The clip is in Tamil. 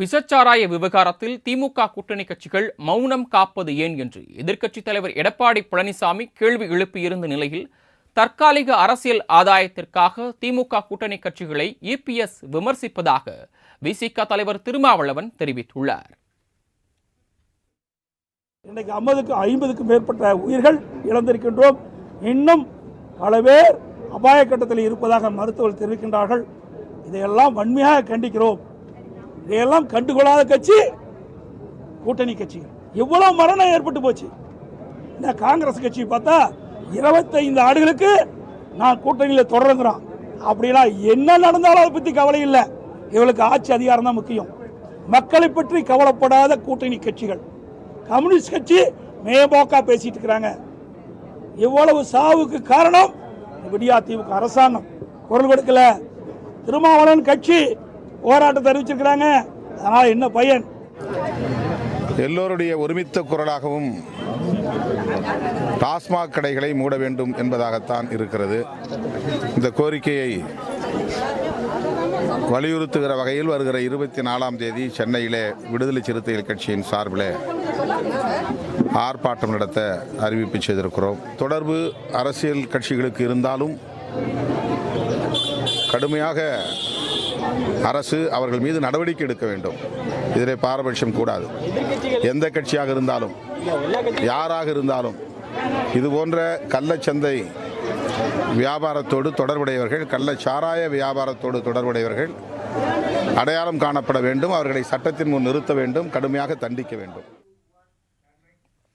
விசச்சாராய விவகாரத்தில் திமுக கூட்டணி கட்சிகள் மௌனம் காப்பது ஏன் என்று எதிர்க்கட்சித் தலைவர் எடப்பாடி பழனிசாமி கேள்வி எழுப்பியிருந்த நிலையில் தற்காலிக அரசியல் ஆதாயத்திற்காக திமுக கூட்டணி கட்சிகளை இபிஎஸ் விமர்சிப்பதாக விசிக தலைவர் திருமாவளவன் தெரிவித்துள்ளார். இன்றைக்கு ஐம்பதுக்கு ஐம்பதுக்கும் மேற்பட்ட உயிர்கள் இழந்திருக்கின்றோம். இன்னும் பல பேர் அபாய கட்டத்தில் இருப்பதாக மருத்துவர்கள் தெரிவிக்கின்றார்கள். இதையெல்லாம் வன்மையாக கண்டிக்கிறோம். இதையெல்லாம் கண்டுகொள்ளாத கட்சி கூட்டணி கட்சிகள் எவ்வளவு மரணம் ஏற்பட்டு போச்சு. இந்த காங்கிரஸ் கட்சி பார்த்தா இருபத்தைந்து ஆண்டுகளுக்கு நான் கூட்டணியில் தொடருங்கிறான் அப்படின்னா என்ன நடந்தாலும் அதை பற்றி கவலை இல்லை. இவளுக்கு ஆட்சி அதிகாரம் தான் முக்கியம். மக்களை பற்றி கவலைப்படாத கூட்டணி கட்சிகள். கம்யூனிஸ்ட் கட்சி மேம்போக்கா பேசிட்டு இருக்கிறாங்க. இவ்வளவு சாவுக்கு காரணம் விடியா திமுக அரசாங்கம். குரல் கொடுக்கல. திருமாவளவன் கட்சி போராட்டத்தை அறிவிச்சிருக்கிறாங்க அதனால் என்ன பயன்? எல்லோருடைய ஒருமித்த குரலாகவும் டாஸ்மாக் கடைகளை மூட வேண்டும் என்பதாகத்தான் இருக்கிறது. இந்த கோரிக்கையை வலியுறுத்துகிற வகையில் வருகிற இருபத்தி நாலாம் தேதி சென்னையிலே விடுதலை சிறுத்தைகள் கட்சியின் சார்பில் ஆர்ப்பாட்டம் நடத்த அறிவிப்பு செய்திருக்கிறோம். தொடர்பு அரசியல் கட்சிகளுக்கு இருந்தாலும் கடுமையாக அரசு அவர்கள் மீது நடவடிக்கை எடுக்க வேண்டும். இதிலே பாரபட்சம் கூடாது. எந்த கட்சியாக இருந்தாலும் யாராக இருந்தாலும் இது போன்ற கள்ளச்சந்தை வியாபாரத்தோடு தொடர்புடையவர்கள் கள்ளச்சாராய சாராய வியாபாரத்தோடு தொடர்புடையவர்கள் அடையாளம் காணப்பட வேண்டும். அவர்களை சட்டத்தின் முன் நிறுத்த வேண்டும். கடுமையாக தண்டிக்க வேண்டும்.